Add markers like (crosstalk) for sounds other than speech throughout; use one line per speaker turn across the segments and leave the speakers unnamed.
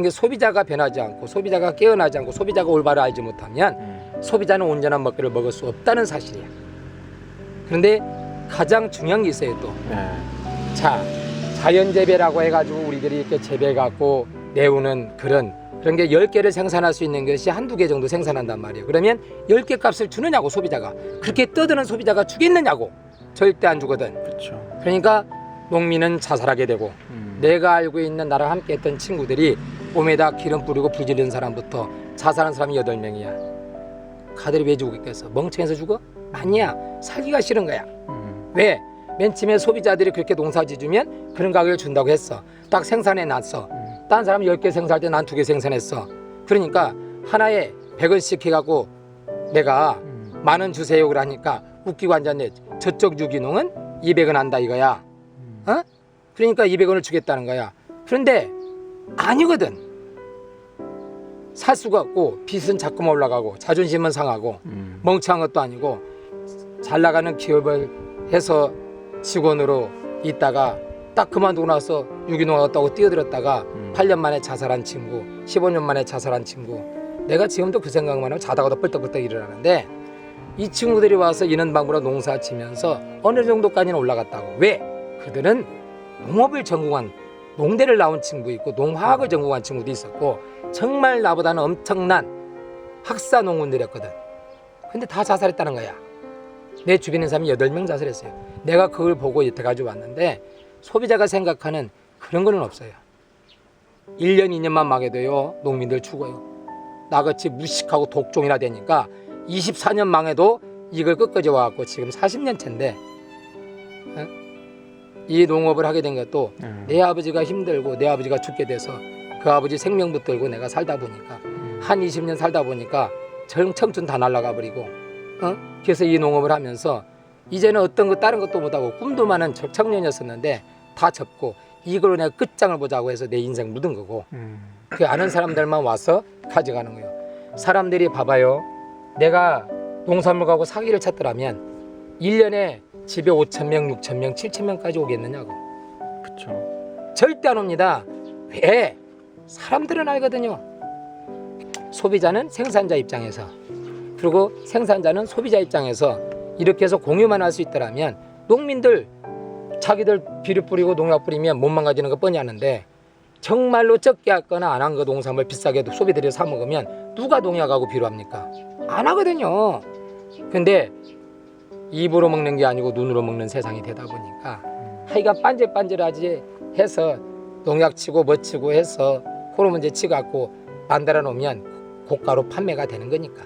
그러니까 소비자가 변하지 않고 소비자가 깨어나지 않고 소비자가 올바로 알지 못하면
음.
소비자는 온전한 먹거리를 먹을 수 없다는 사실이야. 그런데 가장 중요한 게 있어요 또.
네.
자, 자연 재배라고 해가지고 우리들이 이렇게 재배 갖고 내우는 그런 그런 게 10개를 생산할 수 있는 것이 한두 개 정도 생산한단 말이에요. 그러면 10개 값을 주느냐고 소비자가. 그렇게 떠드는 소비자가 주겠느냐고. 절대 안 주거든.
그렇죠.
그러니까 농민은 자살하게 되고
음.
내가 알고 있는 나랑 함께 했던 친구들이 몸에다 기름 뿌리고 부지른 사람부터 자살한 사람이 여덟 명이야. 가들이 왜 죽고 있겠어? 멍청해서 죽어? 아니야. 살기가 싫은 거야.
음.
왜? 맨 처음에 소비자들이 그렇게 농사 지으면 그런 가격을 준다고 했어. 딱 생산해 놨어.
음.
딴 사람 10개 생산할 때 난 두 개 생산했어. 그러니까 하나에 100원씩 해갖고 내가
음.
만원 주세요 그러니까 웃기고 앉았네. 저쪽 유기농은 200원 한다 이거야.
음.
어? 그러니까 200원을 주겠다는 거야. 그런데 아니거든. 살 수가 없고 빚은 자꾸만 올라가고 자존심은 상하고
음.
멍청한 것도 아니고 잘 나가는 기업을 해서 직원으로 있다가 딱 그만두고 나서 유기농 하겠다고 뛰어들었다가
음.
8년 만에 자살한 친구, 15년 만에 자살한 친구. 내가 지금도 그 생각만 하면 자다가도 뻘떡뻘떡 일어나는데 이 친구들이 와서 이런 방법으로 농사 지면서 어느 정도까지는 올라갔다고. 왜? 그들은 농업을 전공한 농대를 나온 친구 있고 농화학을 전공한 친구도 있었고 정말 나보다는 엄청난 학사 농군들이었거든. 근데 다 자살했다는 거야. 내 주변에 사람이 여덟 명 자살했어요. 내가 그걸 보고 여태까지 왔는데 소비자가 생각하는 그런 거는 없어요. 1년, 2년만 망해도요, 농민들 죽어요. 나같이 무식하고 독종이나 되니까 24년 망해도 이걸 끝까지 와갖고 지금 40년 차인데, 어? 이 농업을 하게 된 것도
음.
내 아버지가 힘들고 내 아버지가 죽게 돼서 그 아버지 생명 붙들고 내가 살다 보니까 한 20년 살다 보니까 청- 청춘 다 날아가 버리고 어? 그래서 이 농업을 하면서 이제는 어떤 거 다른 것도 못하고 꿈도 많은 저- 청년이었었는데 다 접고 이걸로 내가 끝장을 보자고 해서 내 인생 묻은 거고
음.
그 아는 사람들만 와서 가져가는 거예요. 사람들이 봐봐요. 내가 농산물 가고 사기를 찾더라면 1년에 집에 5천 명, 6천 명, 7천 명까지 오겠느냐고.
그렇죠.
절대 안 옵니다. 왜? 사람들은 알거든요. 소비자는 생산자 입장에서 그리고 생산자는 소비자 입장에서 이렇게 해서 공유만 할 수 있더라면 농민들 자기들 비료 뿌리고 농약 뿌리면 못 망가지는 거 뻔히 아는데 정말로 적게 했거나 안 한 거 농산물 비싸게 소비들이 사 먹으면 누가 농약하고 비료합니까? 안 하거든요. 근데 입으로 먹는 게 아니고 눈으로 먹는 세상이 되다 보니까 하여간 반질반질하지 해서 농약 치고 뭐 치고 해서 호르몬제 치갖고 만들어 놓으면 고가로 판매가 되는 거니까.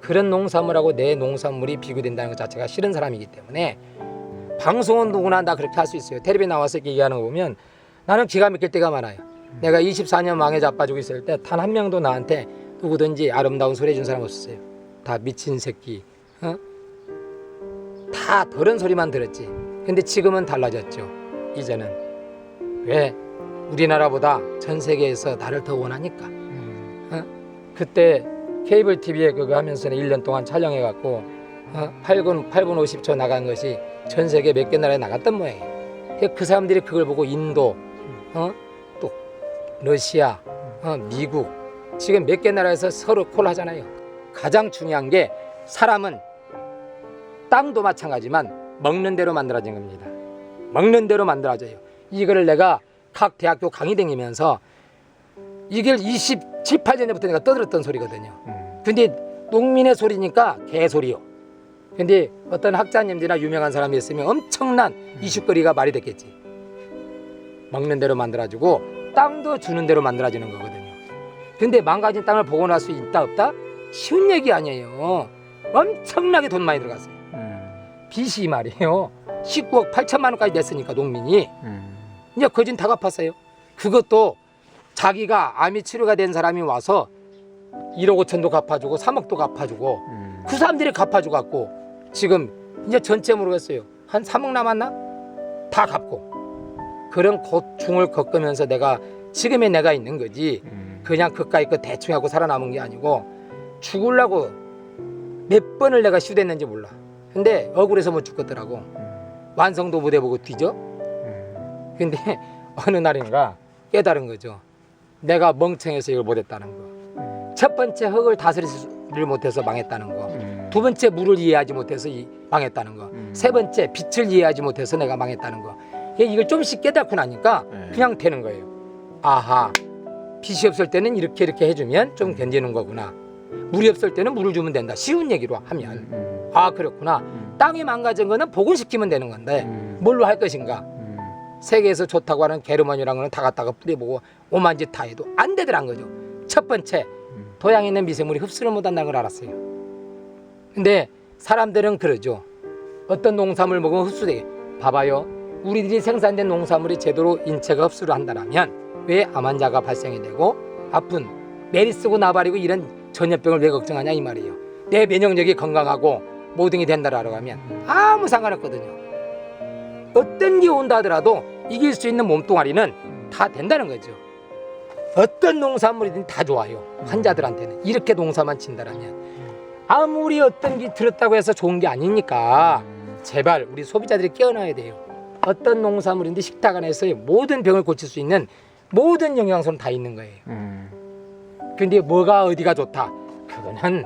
그런 농산물하고 내 농산물이 비교된다는 것 자체가 싫은 사람이기 때문에 방송은 누구나 다 그렇게 할 수 있어요. 텔레비에 나와서 얘기하는 거 보면 나는 기가 막힐 때가 많아요. 내가 24년 망에 자빠지고 있을 때 단 한 명도 나한테 누구든지 아름다운 소리 해준 사람 없었어요. 다 미친 새끼 어? 다 그런 소리만 들었지 근데 지금은 달라졌죠 이제는 왜 우리나라보다 전 세계에서 나를 더 원하니까
음.
그때 케이블 TV에 그거 하면서는 1년 동안 촬영해 갖고 어? 8분 8분 50초 나간 것이 전 세계 몇 개 나라에 나갔던 모양이에요. 그- 그 사람들이 그걸 보고 인도, 어? 또 러시아, 어? 미국 지금 몇 개 나라에서 서로 콜 하잖아요. 가장 중요한 게 사람은 땅도 마찬가지만 먹는 대로 만들어진 겁니다. 먹는 대로 만들어져요. 이거를 내가 각 대학교 강의 다니면서 이게 27, 8년부터 내가 떠들었던 소리거든요.
음.
근데 농민의 소리니까 개소리요. 근데 어떤 학자님들이나 유명한 사람이 있으면 엄청난 이슈거리가 말이 됐겠지. 먹는 대로 만들어주고 땅도 주는 대로 만들어지는 거거든요. 근데 망가진 땅을 복원할 수 있다 없다? 쉬운 얘기 아니에요. 엄청나게 돈 많이 들어갔어요.
음.
빚이 말이에요. 19억 8천만 원까지 냈으니까 농민이
음.
이제 거진 다 갚았어요. 그것도 자기가 암이 치료가 된 사람이 와서 1억 5천도 갚아주고 3억도 갚아주고
음.
그 사람들이 갚아줘 갖고 지금 이제 전체 모르겠어요. 한 3억 남았나? 다 갚고 그런 고충을 겪으면서 내가 지금의 내가 있는 거지
음.
그냥 그까이 거 대충 하고 살아남은 게 아니고 죽으려고 몇 번을 내가 시도했는지 몰라. 근데 억울해서 못 죽겠더라고.
음.
완성도 못 해보고 뒤져.
음.
근데 (laughs) 어느 날인가 깨달은 거죠. 내가 멍청해서 이걸 못했다는 거.
음.
첫 번째 흙을 다스리를 못해서 망했다는 거.
음.
두 번째 물을 이해하지 못해서 이- 망했다는 거.
음.
세 번째 빛을 이해하지 못해서 내가 망했다는 거. 이걸 좀씩 깨닫고 나니까
네.
그냥 되는 거예요. 아하, 빛이 없을 때는 이렇게 이렇게 해주면 좀 견디는 거구나. 물이 없을 때는 물을 주면 된다. 쉬운 얘기로 하면
음.
아 그렇구나.
음.
땅이 망가진 거는 복원시키면 되는 건데
음.
뭘로 할 것인가?
음.
세계에서 좋다고 하는 게르마늄이라는 거는 다 갖다가 뿌려보고 오만 짓 다 해도 안 되더란 거죠. 첫 번째,
음.
토양에 있는 미생물이 흡수를 못한다는 걸 알았어요. 근데 사람들은 그러죠. 어떤 농산물 먹으면 흡수되게. 봐봐요. 우리들이 생산된 농산물이 제대로 인체가 흡수를 한다면 왜 암 환자가 발생이 되고 아픈 메리스고 나발이고 이런 전염병을 왜 걱정하냐 이 말이에요. 내 면역력이 건강하고 모든 게 된다라고 하면 아무 상관없거든요. 어떤 게 온다 하더라도 이길 수 있는 몸뚱아리는 다 된다는 거죠. 어떤 농산물이든 다 좋아요. 환자들한테는 이렇게 농사만 친다라면 아무리 어떤 게 들었다고 해서 좋은 게 아니니까 제발 우리 소비자들이 깨어나야 돼요. 어떤 농산물인데 식탁 안에서의 모든 병을 고칠 수 있는 모든 영양소는 다 있는 거예요.
음.
근데 뭐가 어디가 좋다? 그거는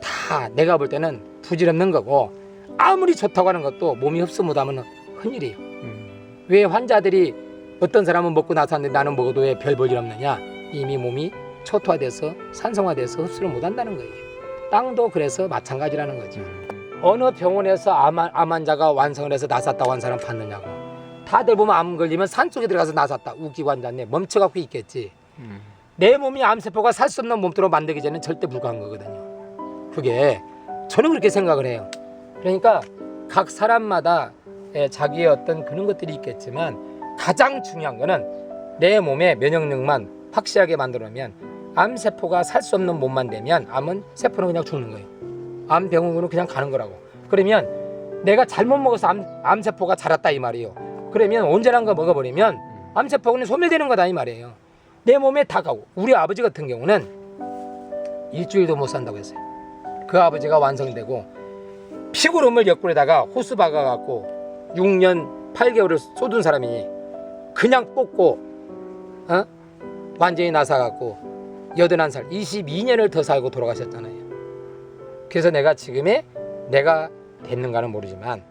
다 내가 볼 때는 부질없는 거고 아무리 좋다고 하는 것도 몸이 흡수 못하면 큰일이에요.
음.
왜 환자들이 어떤 사람은 먹고 나섰는데 나는 먹어도 왜 별 볼일 없느냐? 이미 몸이 초토화돼서 산성화돼서 흡수를 못한다는 거예요. 땅도 그래서 마찬가지라는 거죠. 어느 병원에서 암, 환- 암 환자가 완성을 해서 나섰다고 한 사람 봤느냐고. 다들 보면 암 걸리면 산 속에 들어가서 나섰다. 우기 환자네 멈춰갖고 있겠지.
음.
내 몸이 암세포가 살 수 없는 몸으로 만들기 전에는 절대 불가한 거거든요. 그게 저는 그렇게 생각을 해요. 그러니까 각 사람마다 예, 자기의 어떤 그런 것들이 있겠지만 가장 중요한 거는 내 몸의 면역력만 확실하게 만들어놓으면 암세포가 살 수 없는 몸만 되면 암은 세포는 그냥 죽는 거예요. 암 병원으로 그냥 가는 거라고. 그러면 내가 잘못 먹어서 암, 암세포가 자랐다 이 말이에요. 그러면 온전한 거 먹어버리면 암세포는 소멸되는 거다 이 말이에요. 내 몸에 다 가고 우리 아버지 같은 경우는 일주일도 못 산다고 했어요. 그 아버지가 완성되고 피구름을 옆구리에다가 호수 박아갖고 6년 8개월을 쏟은 사람이 그냥 뽑고 어? 완전히 나사갖고 81살 22년을 더 살고 돌아가셨잖아요. 그래서 내가 지금의 내가 됐는가는 모르지만